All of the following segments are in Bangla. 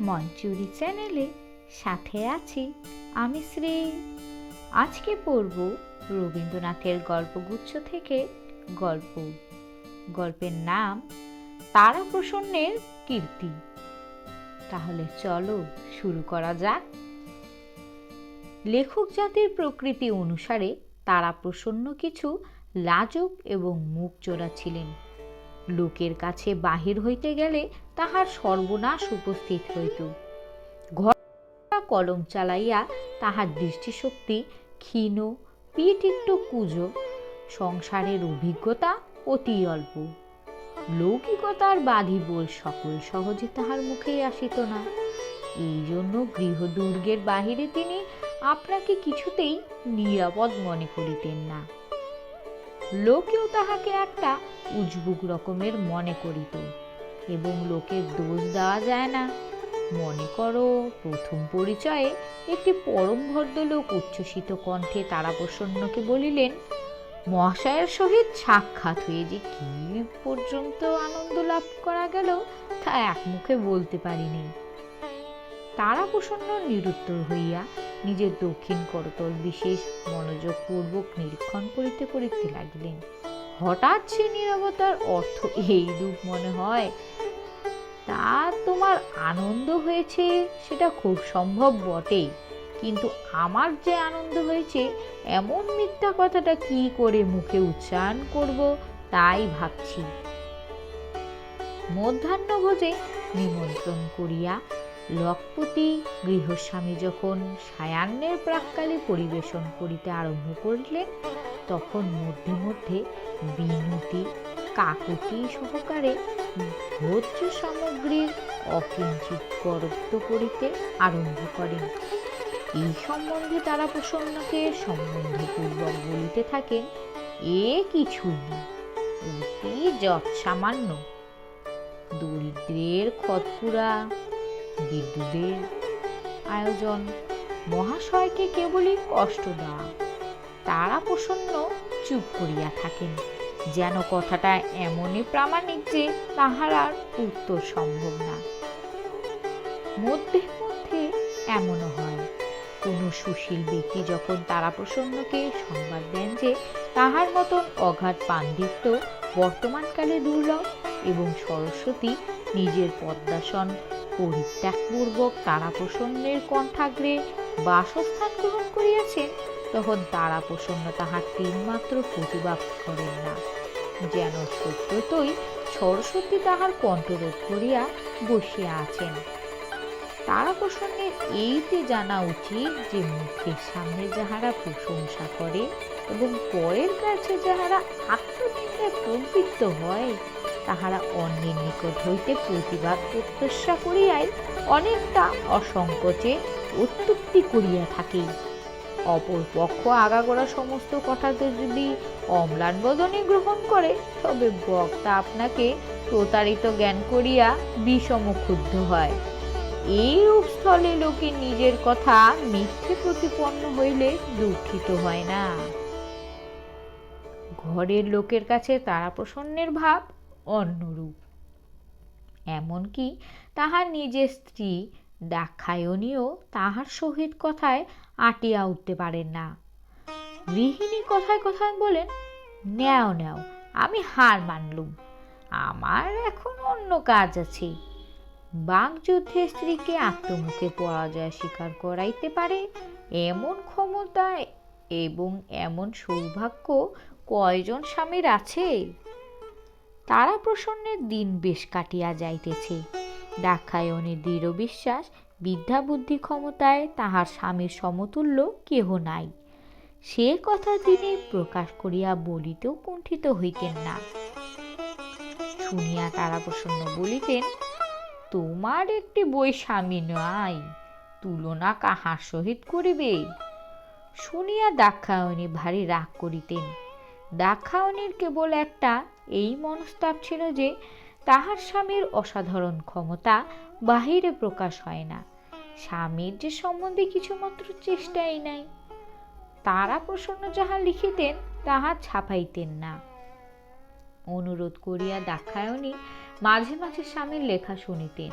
মঞ্চুরি চ্যানেলে সাথে আছি আমি শ্রী। আজকে পড়ব রবীন্দ্রনাথের গল্পগুচ্ছ থেকে গল্প। গল্পের নাম তারা প্রসন্নের কীর্তি। তাহলে চলো শুরু করা যাক। লেখক জাতির প্রকৃতি অনুসারে তারা প্রসন্ন কিছু লাজক এবং মুখ চোরা ছিলেন। লোকের কাছে বাহির হইতে গেলে তাহার সর্বনাশ উপস্থিত হইত। ঘর কলম চালাইয়া তাহার দৃষ্টিশক্তি, ক্ষীণ, পিঠ একটু কুজো, সংসারের অভিজ্ঞতা অতি অল্প। লৌকিকতার বাধি বল সকল সহজে তাহার মুখেই আসিত না। এই জন্য গৃহদুর্গের বাহিরে তিনি আপনাকে কিছুতেই নিরাপদ মনে করিতেন না। লোকেও তাহাকে একটা উজবুক রকমের মনে করিত এবং লোকের দোষ দেওয়া যায় না। মনে করো, প্রথম পরিচয়ে একটি পরম ভদ্রলোক উচ্ছ্বসিত কণ্ঠে তারাপ্রসন্নকে বলিলেন, মহাশয়ের সহিত সাক্ষাৎ হয়ে যে কি পর্যন্ত আনন্দ লাভ করা গেল, তা এক মুখে বলতে পারিনি। তারাপ্রসন্ন নিরুত্তর হইয়া নিজের দক্ষিণ করতল বিশেষ মনোযোগপূর্বক নিরীক্ষণ করিতে করিতে লাগিলেন। হঠাৎ সে নিরবতার অর্থ এই রূপ মনে হয়, তা তোমার আনন্দ হয়েছে? সেটা খুব সম্ভব বটেই। কিন্তু আমার যে আনন্দ হয়েছে, এমন মিথ্যা কথাটা কি করে মুখে উচ্চারণ করব তাই ভাবছি। মধ্যাহ্নভোজে নিমন্ত্রণ করিয়া লখপতি গৃহস্বামী যখন সায়ান্নের প্রাককালে পরিবেশন করিতে আরম্ভ করিলেন, তখন মধ্যে মধ্যে বিনতি, কাকুতি সহকারে ভোজ্য সামগ্রীর অকিঞ্চিত করত্ব করিতে আরম্ভ করেন। এই সম্বন্ধে তারা প্রসন্নকে সম্বন্ধপূর্বক বলিতে থাকেন, এ কিছুই না অতি যৎসামান্য। দরিদ্রের খতপুরা বিদ্যুতের আয়োজন। মহাশয়কে কেবলই কষ্ট দেওয়া। তারা প্রসন্ন চুপ করিয়া থাকেন। যেন কথাটা এমনই প্রামাণিক যে তাহার আর উত্তর সম্ভব না। মধ্যে মধ্যে এমনও হয়। কোনো সুশীল ব্যক্তি যখন তারা প্রসন্নকে সংবাদ দেন যে তাহার মতন অগাধ পাণ্ডিত্য বর্তমানকালে দুর্লভ এবং সরস্বতী নিজের পদ্মাসন পরিত্যাগপূর্বক তারাপ্রসন্নের কণ্ঠাগ্রে বাসস্থান গ্রহণ করিয়াছেন, তখন তারাপ্রসন্ন তাহার তিনমাত্র প্রতিবাদ করেন না। যেন সত্যতই সরস্বতী তাহার কণ্ঠরোধ করিয়া বসিয়া আছেন। তারা তারাপ্রসন্নের এইতে জানা উচিত যে, মুখের সামনে যাহারা প্রশংসা করে এবং পরের কাছে যাহারা আত্মনিন্দায় প্রবৃত্ত হয় তাহারা অন্যের নিকট হইতে প্রতিবাদ প্রত্যাশা করিয়াই অনেকটা অসংকোচে অত্যুক্তি করিয়া থাকে। অপর পক্ষ আগাগোড়া সমস্ত কথাকে যদি অম্লান বদনে গ্রহণ করে, তবে বক্তা আপনাকে প্রতারিত জ্ঞান করিয়া বিষম ক্ষুব্ধ হয়। এই স্থলে লোকে নিজের কথা মিথ্যে প্রতিপন্ন হইলে দুঃখিত হয় না। ঘরের লোকের কাছে তারা প্রসন্নের ভাব অন্যরূপ। এমনকি তাহার নিজের স্ত্রী দাক্ষায়ণীও তাহার সহিত কথায় আটিয়া উঠতে পারেন না। গৃহিণী কথায় কথায় বলেন, নেও নেও, আমি হার মানলুম। আমার এখন অন্য কাজ আছে। বাকযুদ্ধে স্ত্রীকে আত্মমুখে পরাজয় স্বীকার করাইতে পারে। এমন ক্ষমতা এবং এমন সৌভাগ্য কয়জন স্বামীর আছে? তারা প্রসন্নের দিন বেশ কাটিয়া যাইতেছে। দাক্ষায়ণের দৃঢ় বিশ্বাস, বিদ্যা বুদ্ধি ক্ষমতায় তাহার স্বামীর সমতুল্য কেহ নাই। সে কথা তিনি প্রকাশ করিয়া বলিতেও কুণ্ঠিত হইতেন না। শুনিয়া তারা প্রসন্ন বলিতেন, তোমার একটি বই স্বামী নাই, তুলনা কাহার সহিত করিবে? শুনিয়া দাক্ষায়ণী ভারী রাগ করিতেন। দাক্ষায়ণীর কেবল একটা এই মনস্তাপ ছিল যে তাহার স্বামীর অসাধারণ ক্ষমতা বাহিরে প্রকাশ হয় না। স্বামীর যে সম্বন্ধে কিছুমাত্র চেষ্টাই নাই। তারা প্রসন্ন যাহা লিখিতেন, তাহা ছাপাইতেন না। অনুরোধ করিয়া দাক্ষায়ণী মাঝে মাঝে স্বামীর লেখা শুনিতেন।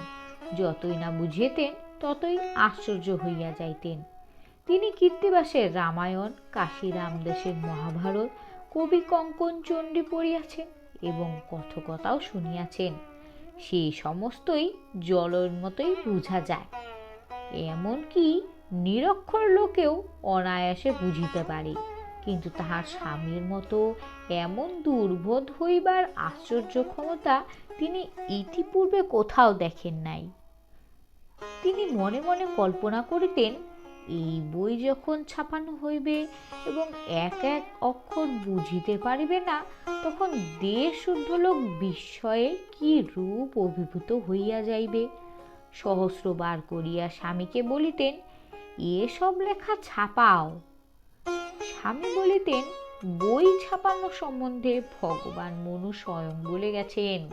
যতই না বুঝিতেন, ততই আশ্চর্য হইয়া যাইতেন। তিনি কীর্তিবাসের রামায়ণ, কাশীরাম দেশের মহাভারত কবি কঙ্কন চণ্ডী পড়িয়াছেন এবং কথকতাও শুনিয়াছেন। সেই সমস্তই জলের মতোই বোঝা যায়। এমনকি নিরক্ষর লোকেও অনায়াসে বুঝিতে পারে। কিন্তু তাহার স্বামীর মতো এমন দুর্বোধ হইবার আশ্চর্য ক্ষমতা তিনি ইতিপূর্বে কোথাও দেখেন নাই। তিনি মনে মনে কল্পনা করিতেন এই বই যখন ছাপানো হইবে এবং এক এক অক্ষর বুঝিতে পারিবে না, তখন দেশ শুদ্ধ লোক বিস্ময়ে কি রূপ অভিভূত হইয়া যাইবে? সহস্রবার করিয়া স্বামীকে বলিতেন, এসব লেখা ছাপাও। স্বামী বলিতেন, বই ছাপানো সম্বন্ধে ভগবান মনু স্বয়ং বলে গেছেন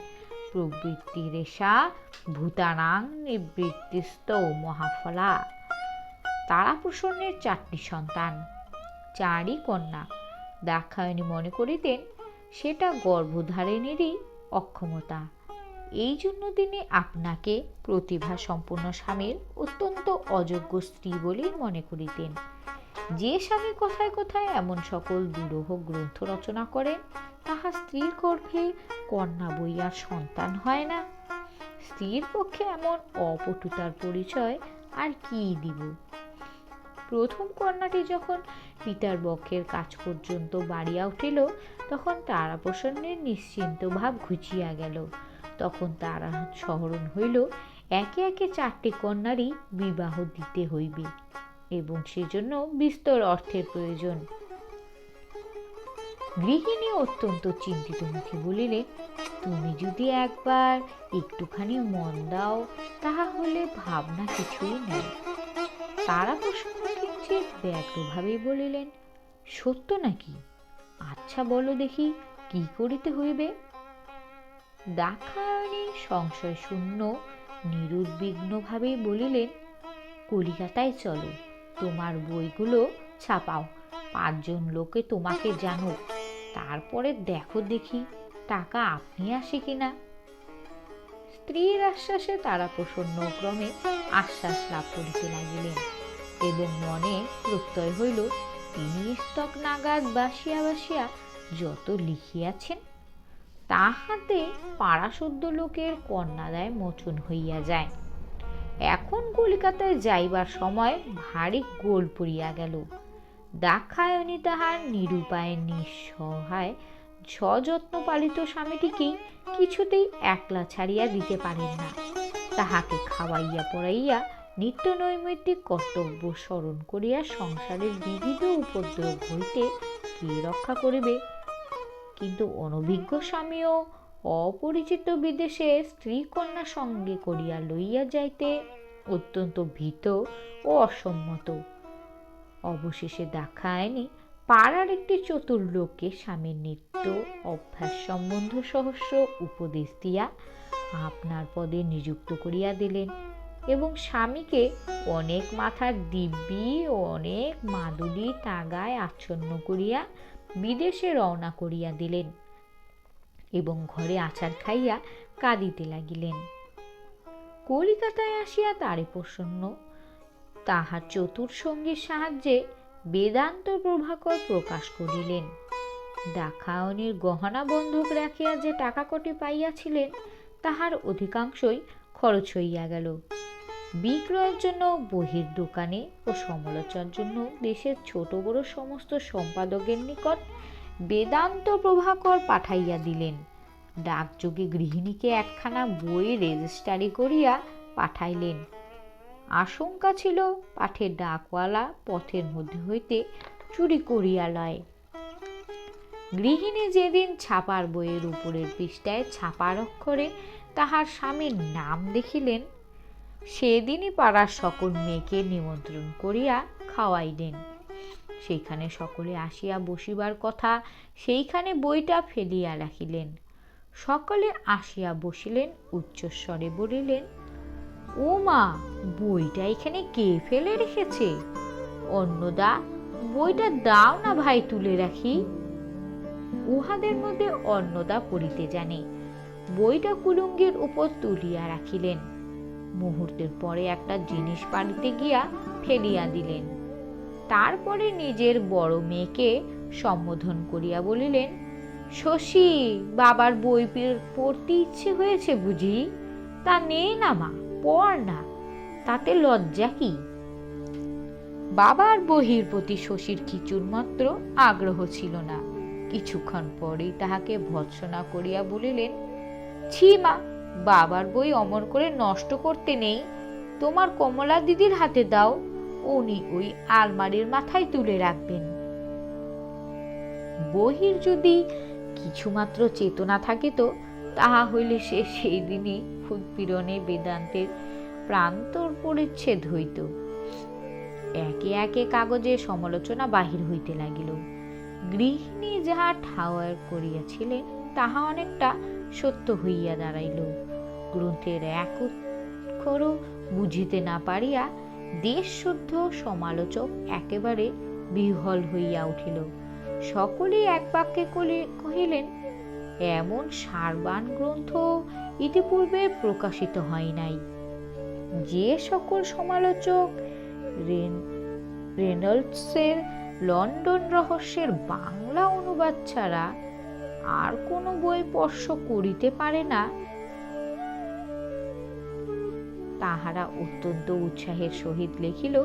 প্রবৃত্তি রেশা ভূতানাং নিবৃত্তিস্ত মহাফলা। তারাপ্রসন্নের চারটি সন্তান। চারই কন্যা। দাক্ষায়ণী মনে করিতেন সেটা গর্ভধারিণেরই অক্ষমতা। এই জন্য তিনি আপনাকে প্রতিভা সম্পন্ন স্বামীর অত্যন্ত অযোগ্য স্ত্রী বলেই মনে করিতেন। যে স্বামী কথায় কথায় এমন সকল দুরূহ গ্রন্থ রচনা করেন, তাহা স্ত্রীর গর্ভে কন্যা বইয়ার সন্তান হয় না। স্ত্রীর পক্ষে এমন অপটুতার পরিচয় আর কি দিব? প্রথম কন্যাটি যখন পিতার বক্ষের কাছ পর্যন্ত বাড়িয়া উঠিল, তখন তারাপ্রসন্নের নিশ্চিন্ত ভাব ঘুচিয়া গেল। তখন তারা স্মরণ হইল, একে একে চারটি কন্যারই বিবাহ দিতে হইবে এবং সেজন্য বিস্তর অর্থের প্রয়োজন। গৃহিণী অত্যন্ত চিন্তিত মুখে বলিলেন, তুমি যদি একবার একটুখানি মন দাও তাহা হলে ভাবনা কিছুই নেই। তারা প্রসন্ন কিঞ্চিত ব্যগ্রভাবেই বলিলেন। সত্য নাকি? আচ্ছা বলো দেখি, কি করিতে হইবে? দাক্ষায়ণী সংশয় শূন্য নিরুদ্বিগ্নভাবেই বলিলেন, কলিকাতায় চলো, তোমার বইগুলো ছাপাও, পাঁচজন লোকে তোমাকে জানুক, তারপরে দেখো দেখি টাকা আপনি আসে কিনা। স্ত্রীর আশ্বাসে তারা প্রসন্ন ক্রমে আশ্বাস লাভ করিতে লাগিলেন। এবং মনে প্রত্যয় হইল, তিনি স্তক নাগাদ বাসিয়া বাসিয়া যত লিখিয়াছেন, তাহাতে পাড়াসদ্য লোকের কন্যাদায় মোচন হইয়া যায়। এখন কলিকাতায় যাইবার সময় ভারী গোল পড়িয়া গেল। দাক্ষায়ণী তাহার নিরুপায় নিঃসহায় সযত্ন পালিত স্বামীটিকেই কিছুতেই একলা ছাড়িয়া দিতে পারেন না। তাহাকে খাওয়াইয়া পড়াইয়া নিত্য নৈমিত্তিক কর্তব্য স্মরণ করিয়া সংসারের বিবিধ উপদ্রব হইতে কে রক্ষা করিবে? কিন্তু অনভিজ্ঞ স্বামীও অপরিচিত বিদেশে স্ত্রী কন্যা সঙ্গে করিয়া লইয়া যাইতে অত্যন্ত ভীত ও অসম্মত। অবশেষে দেখায়নি পাড়ার একটি চতুর লোককে স্বামীর নিত্য অভ্যাস সম্বন্ধ সহস্র উপদেশ দিয়া আপনার পদে নিযুক্ত করিয়া দিলেন। এবং স্বামীকে অনেক মাথার দিব্যি ও অনেক মাদুলি তাগায় আচ্ছন্ন করিয়া বিদেশে রওনা করিয়া দিলেন এবং ঘরে আচার খাইয়া কাঁদিতে লাগিলেন। কলিকাতায় আসিয়া তারে প্রসন্ন। তাহার চতুর সঙ্গীর সাহায্যে বেদান্ত প্রভাকর প্রকাশ করিলেন। ডাকায়নির গহনা বন্ধক রাখিয়া যে টাকা কটি পাইয়াছিলেন, তাহার অধিকাংশই খরচ হইয়া গেল। বিক্রয়ের জন্য, বহির দোকানে ও সমালোচনার জন্য দেশের ছোট বড় সমস্ত সম্পাদকের নিকট বেদান্ত প্রভাকর পাঠাইয়া দিলেন। ডাকযোগে গৃহিণীকে একখানা বই রেজিস্টারি করিয়া পাঠাইলেন। আশঙ্কা ছিল পাঠের ডাকওয়ালা পথের মধ্যে হইতে চুরি করিয়া লয়। গৃহিণী যেদিন ছাপার বইয়ের উপরের পৃষ্ঠায় ছাপার অক্ষরে তাহার স্বামীর নাম দেখিলেন সেদিনই পাড়ার সকল মেয়েকে নিমন্ত্রণ করিয়া খাওয়াইলেন। সেইখানে সকলে আসিয়া বসিবার কথা সেইখানে বইটা ফেলিয়া রাখিলেন। সকলে আসিয়া বসিলেন, উচ্চস্বরে বলিলেন, ও মা, বইটা এখানে কে ফেলে রেখেছে? অন্নদা, বইটা দাও না ভাই তুলে রাখি। উহাদের মধ্যে অন্নদা পড়িতে জানে। বইটা কুলুঙ্গির উপর তুলিয়া রাখিলেন। মুহূর্তের পরে একটা জিনিস বাড়িতে গিয়া ফেলিয়া দিলেন। তারপরে নিজের বড় মেয়েকে সম্বোধন করিয়া বলিলেন, শশী, বাবার বই পড়তে ইচ্ছে হয়েছে বুঝি? তা নে না মা, পড় না, তাতে লজ্জা কি? বাবার বহির প্রতি শশীর কিছুর মাত্র আগ্রহ ছিল না। কিছুক্ষণ পরেই তাহাকে ভৎসনা করিয়া বলিলেন, ছি মা বাবার বই অমর করে নষ্ট করতে নেই। তোমার কমলা দিদির হাতে দাও, উনি ওই আলমারির মাথায় তুলে রাখবেন। বহির যদি কিছুমাত্র চেতনা থাকিত তাহা হইলে সে সেই দিনই উৎপীড়নে বেদান্তের প্রান্তর পরিচ্ছেদ হইত। একে একে কাগজে সমালোচনা বাহির হইতে লাগিল। গৃহিণী যাহা ঠাওয়ার করিয়াছিলেন, তাহা অনেকটা সত্য হইয়া দাঁড়াইল। গ্রন্থের এক অক্ষরও বুঝিতে না পারিয়া দেশ শুদ্ধ সমালোচক একেবারে বিহল হইয়া উঠিল। সকলেই এক বাক্যে কহিলেন, এমন সারবান গ্রন্থ ইতিপূর্বে প্রকাশিত হয় নাই। যে সকল সমালোচক রেন- রেনল্ডসের লন্ডন রহস্যের বাংলা অনুবাদ ছাড়া আর কোনো বই স্পর্শ করিতে পারে না। তাহারা অত্যন্ত উৎসাহের সহিত লিখিল,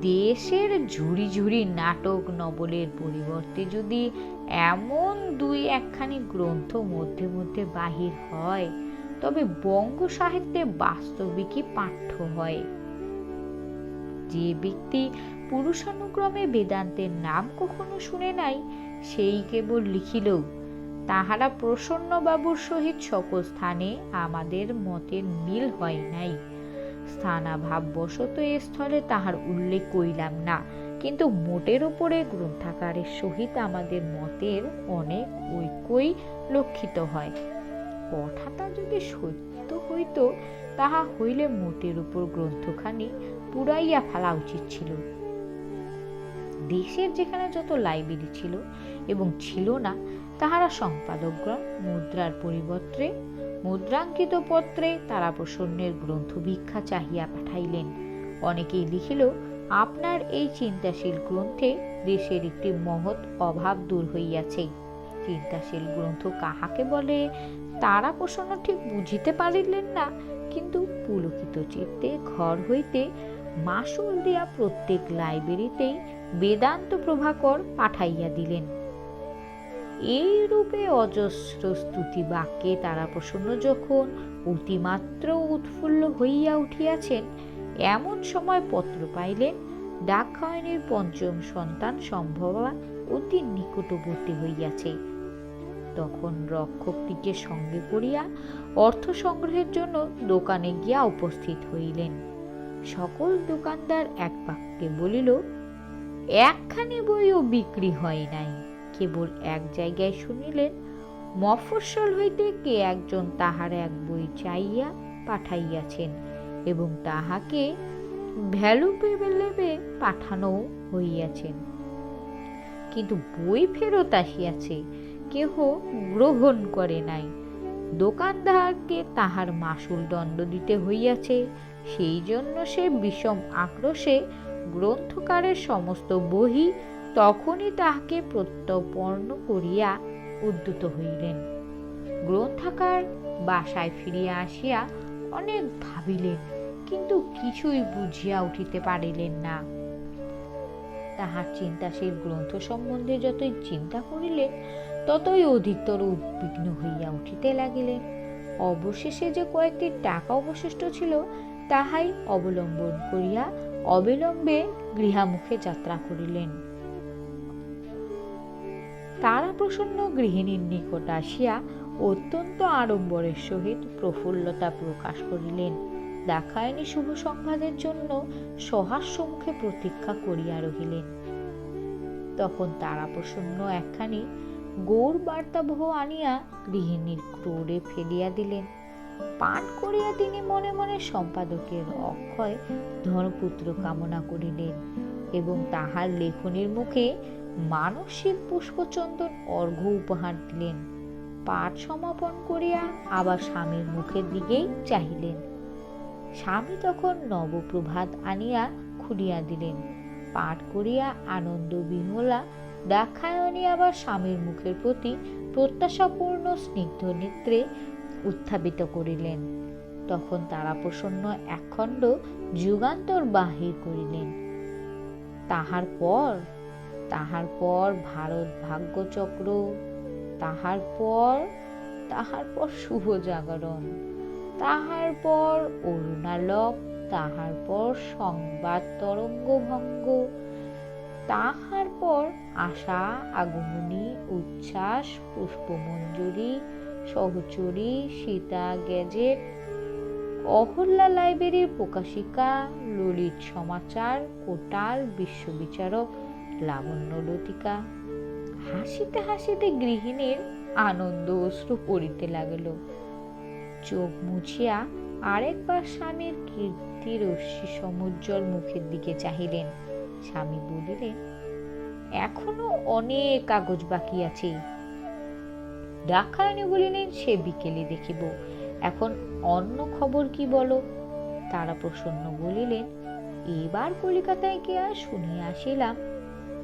দেশের ঝুড়ি ঝুড়ি নাটক নবলের পরিবর্তে যদি এমন দুই একখানি গ্রন্থ মধ্যে মধ্যে বাহির হয়, তবে বঙ্গ সাহিত্যে বাস্তবিকই পাঠ্য হয়। যে ব্যক্তি পুরুষানুক্রমে বেদান্তের নাম কখনো শুনে নাই, সেই কেবল লিখিল তাহারা প্রসন্ন বাবুর সহিত সকল স্থানে আমাদের মতের মিল হয় নাই। স্থানাভাববশত এ স্থলে তাহার উল্লেখ করিলাম না, কিন্তু মোটের উপরে গ্রন্থাকারের সহিত আমাদের মতের অনেক ঐক্যই লক্ষিত হয়। কথাটা যদি সত্য হইত, তাহা হইলে মোটের উপর গ্রন্থখানি পুরাইয়া ফেলা উচিত ছিল। দেশের যেখানে যত লাইব্রেরি ছিল এবং ছিল না তাহারা সম্পাদকগণ মুদ্রার পরিবর্তে, মুদ্রাঙ্কিত পত্রে তারা প্রসন্নের গ্রন্থ ভিক্ষা চাহিয়া পাঠাইলেন। অনেকেই লিখিল, আপনার এই চিন্তাশীল গ্রন্থে দেশের একটি মহৎ অভাব দূর হইয়াছে। চিন্তাশীল গ্রন্থ কাহাকে বলে? তারা প্রসন্ন ঠিক বুঝিতে পারিলেন না। কিন্তু পুলকিত চিত্তে ঘর হইতে মাসুল দিয়া প্রত্যেক লাইব্রেরিতেই বেদান্ত প্রভাকর পাঠাইয়া দিলেন। এই রূপে অজস্র স্তুতি বাক্যে তারা প্রসন্ন যখন অতিমাত্র উৎফুল্ল হইয়া উঠিয়াছেন, এমন সময় পত্র পাইলেন ডাকখায়নের পঞ্চম সন্তান সম্ভবা অতি নিকটবর্তী হইয়াছে। তখন রক্ষকটিকে সঙ্গে করিয়া অর্থ সংগ্রহের জন্য দোকানে গিয়া উপস্থিত হইলেন। সকল দোকানদার এক বাক্যে বলিল, একখানি বইও বিক্রি হয় নাই। কেবল এক জায়গায় শুনিলেন, মফস্বল হইতে কে একজন তাহার এক বই চাইয়া পাঠাইয়াছেন এবং তাহাকে ভ্যালু লেবে পাঠানো হইয়াছেন। কিন্তু বই ফেরত আসিয়াছে, কেহ গ্রহণ করে নাই। দোকানদারকে তাহার মাসুল দণ্ড দিতে হইয়াছে সেই জন্য সে বিষম আক্রোশে গ্রন্থকারের সমস্ত বহি তখনই তাহাকে প্রত্যর্পণ করিয়া উদ্যত হইলেন। গ্রন্থাকার বাসায় ফিরিয়া আসিয়া অনেক ভাবিলেন, কিন্তু কিছুই বুঝিয়া উঠিতে পারিলেন না। তাহার চিন্তাশীল গ্রন্থ সম্বন্ধে যতই চিন্তা করিলেন, ততই অধিকতর উদ্বিগ্ন হইয়া উঠিতে লাগিলেন। অবশেষে যে কয়েকটি টাকা অবশিষ্ট ছিল, তাহাই অবলম্বন করিয়া অবিলম্বে গৃহামুখে যাত্রা করিলেন। তারা প্রসন্ন গৃহিণীর নিকট আসিয়া অত্যন্ত আড়ম্বরের সহিত প্রফুল্লতা প্রকাশ করিলেন। দেখায়নি শুভ সংবাদের জন্য সহাস্য মুখে প্রতীক্ষা করিয়া রহিলেন। তখন তারা প্রসন্ন একখানি গৌর বার্তাবহ আনিয়া গৃহিণীর ক্রোড়ে ফেলিয়া দিলেন। পাঠ করিয়া তিনি মনে মনে সম্পাদকের অক্ষয় ধনপুত্র কামনা করিলেন এবং তাহার লেখনের মুখে মানসিক পুষ্পচন্দন অর্ঘ্য উপহার দিলেন। পাঠ সমাপন করিয়া আবার স্বামীর মুখের দিকেই চাহিলেন। স্বামী তখন নবপ্রভাত আনিয়া খুলিয়া দিলেন। পাঠ করিয়া আনন্দ বিহলা দাক্ষায়ণী আবার স্বামীর মুখের প্রতি প্রত্যাশাপূর্ণ স্নিগ্ধ নেত্রে উত্থাপিত করিলেন। তখন তারা প্রসন্ন একখণ্ড যুগান্তর বাহির করিলেন। তাহার পর তাহার পর ভারত ভাগ্যচক্র, তাহার পর তাহার পর শুভ জাগরণ, তাহার পর অরুণালক, তাহার পর সংবাদ তরঙ্গ ভঙ্গ তাহার পর আশা, আগমনী, উচ্ছ্বাস, পুষ্পমঞ্জুরি, সহচরী, সীতা গ্যাজেট, অহল্যা লাইব্রেরির প্রকাশিকা, ললিত সমাচার, কোটাল বিশ্ববিচারক লাবণ্য লতিকা। হাসিতে হাসিতে গৃহিণীর আনন্দ অশ্রু পড়িতে লাগিল। চোখ মুছিয়া আরেকবার স্বামীর কীর্তি রশ্মি সমুজ্জ্বল মুখের দিকে চাহিলেন। স্বামী বলিলেন, এখনও অনেক কাগজ বাকি আছে। ডাক্তারানী বলিলেন, সে বিকেলে দেখিব। এখন অন্য খবর কি বলো? তারা প্রসন্ন বলিলেন, এবার কলিকাতায় গিয়া শুনিয়া আসিলাম?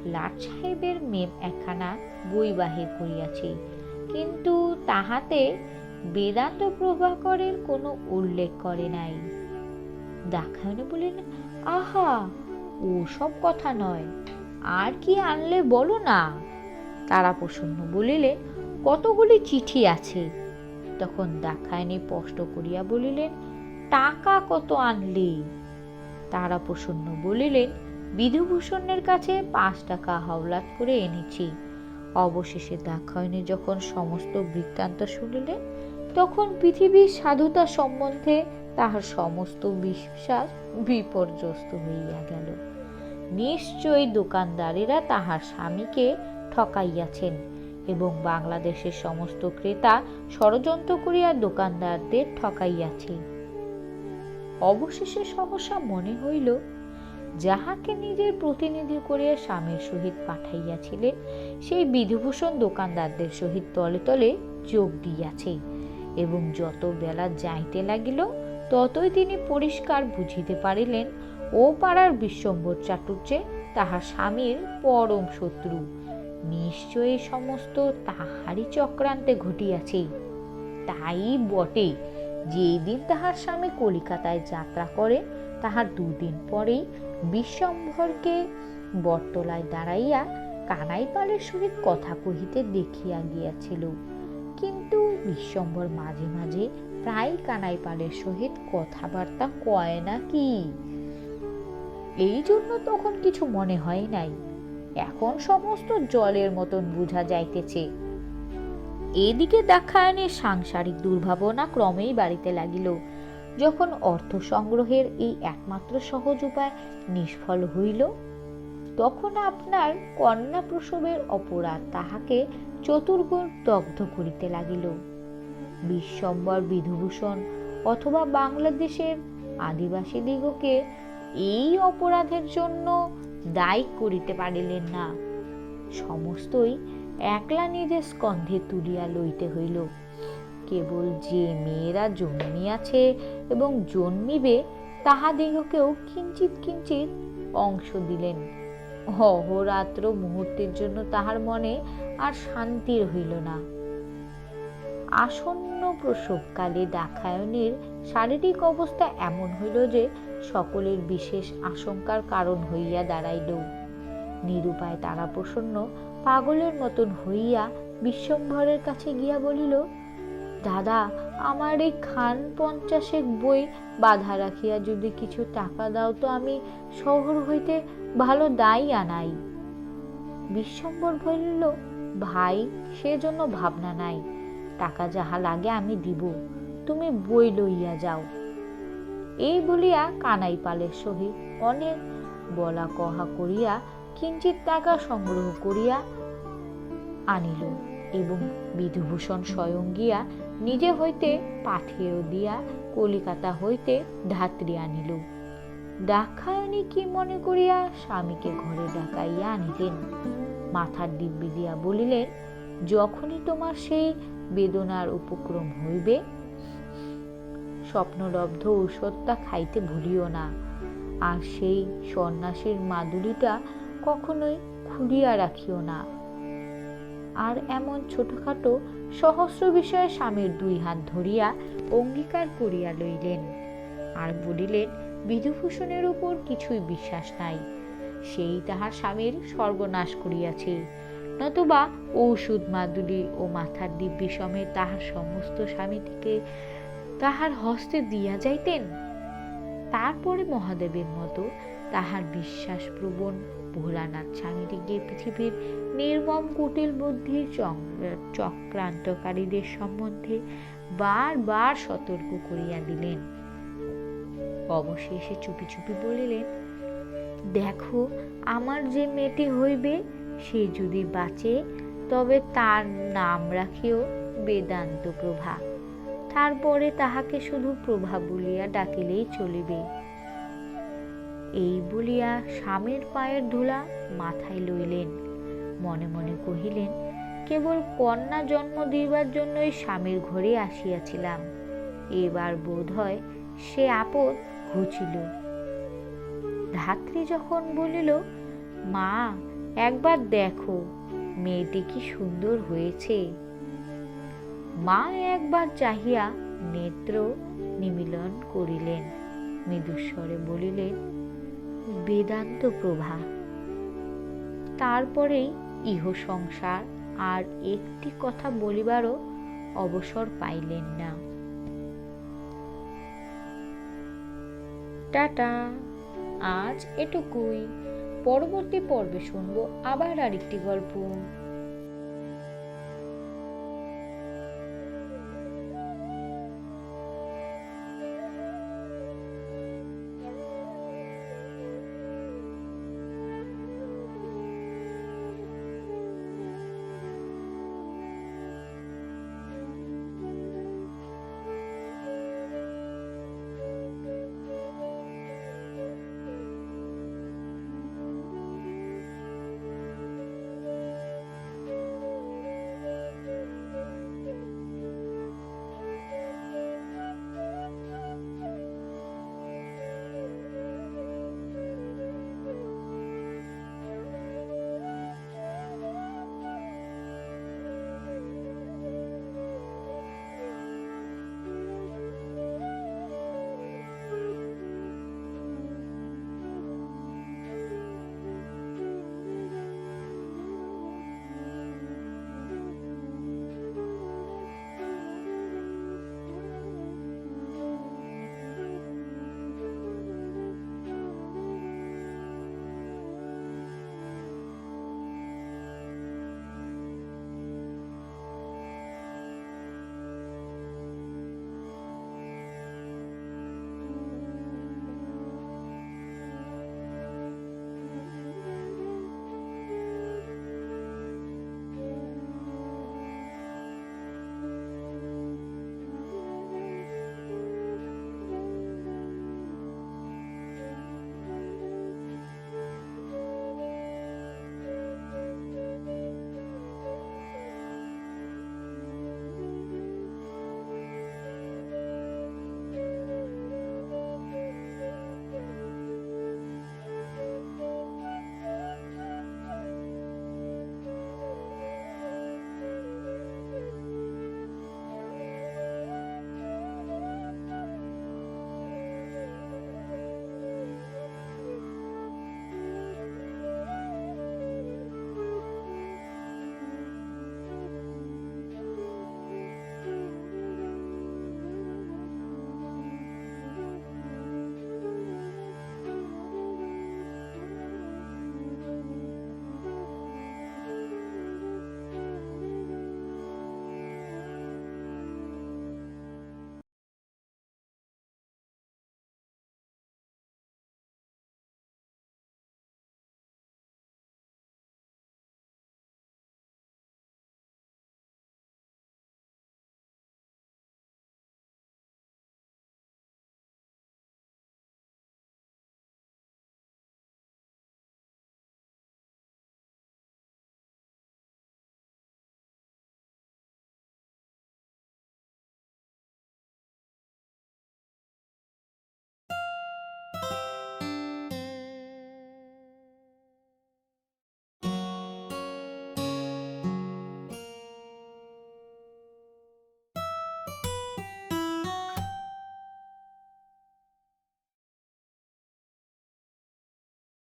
লাট সাহেবের মেম একখানা বই বাহির করিয়াছে। কিন্তু তাহাতে বেদান্ত প্রভাকরের কোনো উল্লেখ করে নাই। দাক্ষায়ণী বলিলেন, আহা ও সব কথা নয়। আর কি আনলে বলো না? তারা প্রসন্ন বলিলেন কতগুলি চিঠি আছে? তখন দাক্ষায়ণী স্পষ্ট করিয়া বলিলেন, টাকা কত আনলে? তারা প্রসন্ন বলিলেন বিধুভূষণের কাছে পাঁচ টাকা হাওলাত করে এনেছি। অবশেষে দাক্ষায়ণী যখন সমস্ত বৃত্তান্ত শুনিলেন, তখন পৃথিবীর সাধুতা সম্বন্ধে তাহার সমস্ত বিশ্বাস বিপর্যস্ত হইয়া গেল। নিশ্চয়ই দোকানদারেরা তাহার স্বামীকে ঠকাইয়াছেন এবং বাংলাদেশের সমস্ত ক্রেতা ষড়যন্ত্র করিয়া দোকানদারদের ঠকাইয়াছে। অবশেষে সহসা মনে হইল যাহাকে নিজের প্রতিনিধি করিয়া স্বামীর সহিত পাঠাইয়াছিলেন সেই বিধুভূষণ দোকানদারদের সহিত তলে তলে যোগ দিয়াছে। এবং যত বেলা যাইতে লাগিল, ততই তিনি পরিষ্কার বুঝিতে পারিলেন, ও পাড়ার বিশ্বম্বর চাটুর্যে তাহার স্বামীর পরম শত্রু। নিশ্চয়ই সমস্ত তাহারই চক্রান্তে ঘটিয়াছে। তাই বটে যেই দিন তাহার স্বামী কলিকাতায় যাত্রা করে, তাহার দুদিন পরেই বিশ্বম্ভরকে বটতলায় দাঁড়াইয়া কানাইপালের সহিত কথা কহিতে দেখিয়া গিয়াছিল। কিন্তু বিশ্বম্ভর মাঝে মাঝে প্রায় কানাইপালের সহিত কথাবার্তা কয় না কি? এই জন্য তখন কিছু মনে হয় নাই। এখন সমস্ত জলের মতন বুঝা যাইতেছে। এদিকে দাক্ষায়ণের সাংসারিক দুর্ভাবনা ক্রমেই বাড়িতে লাগিল। যখন অর্থ সংগ্রহের এই একমাত্র সহজ উপায় নিষ্ফল হইল, তখন আপনার কন্যা প্রসবের অপরাধ তাহাকে চতুর্গুণ দগ্ধ করিতে লাগিল। বিশ্বম্বর বিধুভূষণ অথবা বাংলাদেশের আদিবাসীদিগকে এই অপরাধের জন্য দায়ী করিতে পারিলেন না। সমস্তই একলা নিজের স্কন্ধে তুলিয়া লইতে হইল। কেবল যে মেয়েরা জন্মিয়াছে এবং জন্মিবে তাহাদিগকেও কিঞ্চিত কিঞ্চিত অংশ দিলেন। অহরাত্র মুহূর্তের জন্য তাহার মনে আর শান্তি রহিল না। আসন্ন প্রসবকালে দাক্ষায়ণীর শারীরিক অবস্থা এমন হইল যে, সকলের বিশেষ আশঙ্কার কারণ হইয়া দাঁড়াইল। নিরুপায় তারা প্রসন্ন পাগলের মতন হইয়া বিশ্বম্ভরের কাছে গিয়া বলিল দাদা, আমার এই খান পঞ্চাশেক বই বাধা রাখিয়া যদি কিছু টাকা দাও তো আমি শহর হইতে ভালো দায় আনাই। বিশ্বম্বর বলিল, ভাই সেজন্য ভাবনা নাই। টাকা যাহা লাগে আমি দিব। তুমি বই লইয়া যাও। এই বলিয়া কানাই পালের সহিত অনেক বলা কহা করিয়া কিঞ্চিত টাকা সংগ্রহ করিয়া আনিল এবং বিধুভূষণ স্বয়ং গিয়া নিজে হইতে পাঠিয়েও দিয়া কলিকাতা হইতে ধাত্রী আনিল। দাক্ষায়ণী কি মনে করিয়া স্বামীকে ঘরে ডাকাইয়া আনিলেন? মাথার দিব্যি দিয়া বলিলেন যখনই তোমার সেই বেদনার উপক্রম হইবে, স্বপ্নলব্ধ ঔষধটা খাইতে ভুলিও না। আর সেই সন্ন্যাসীর মাদুলিটা কখনোই খুলিয়া রাখিও না। আর এমন ছোটখাটো সহস্র বিষয়ে স্বামীর দুই হাত ধরিয়া অঙ্গীকার করিয়া লইলেন। আর বলিলেন, বিধুভূষণের উপর কিছুই বিশ্বাস নাই। সেই তাহার স্বামীর সর্বনাশ করিয়াছে। নতুবা ঔষধ মাদুলি ও মাথার দিব্যি সমেত তাহার সমস্ত স্বামীটিকে তাহার হস্তে দিয়া যাইতেন। তারপরে মহাদেবের মতো তাহার বিশ্বাস বিশ্বাসপ্রবণ ভোলানাথ স্বামীটিকে পৃথিবীর নির্মম কুটিল বুদ্ধির চক্রান্তকারীদের সম্বন্ধে বারবার সতর্ক করিয়া দিলেন। অবশেষে চুপি চুপি বলিলেন, দেখো, আমার যে মেয়েটি হইবে, সে যদি বাঁচে, তবে তার নাম রাখিও বেদান্ত প্রভা তারপরে তাহাকে শুধু প্রভা বলিয়া ডাকিলেই চলিবে। এই বলিয়া স্বামীর পায়ের ধুলা মাথায় লইলেন। মনে মনে কহিলেন, কেবল কন্যা জন্ম দিবার জন্যই স্বামীর ঘরে আসিয়াছিলাম। এবার বোধ হয় সে আপদ ঘুচিল। ধাত্রী যখন বলিল, মা, একবার দেখো, মেয়েটি কি সুন্দর হয়েছে? মা একবার চাহিয়া নেত্র নিমিলন করিলেন। মৃদুস্বরে বলিলেন বেদান্ত প্রভা। তারপরেই ইহ সংসার, আর একটি কথা বলিবারও অবসর পাইলেন না। টাটা, আজ এটুকুই। পরবর্তী পর্বে শুনব আবার আরেকটি গল্প।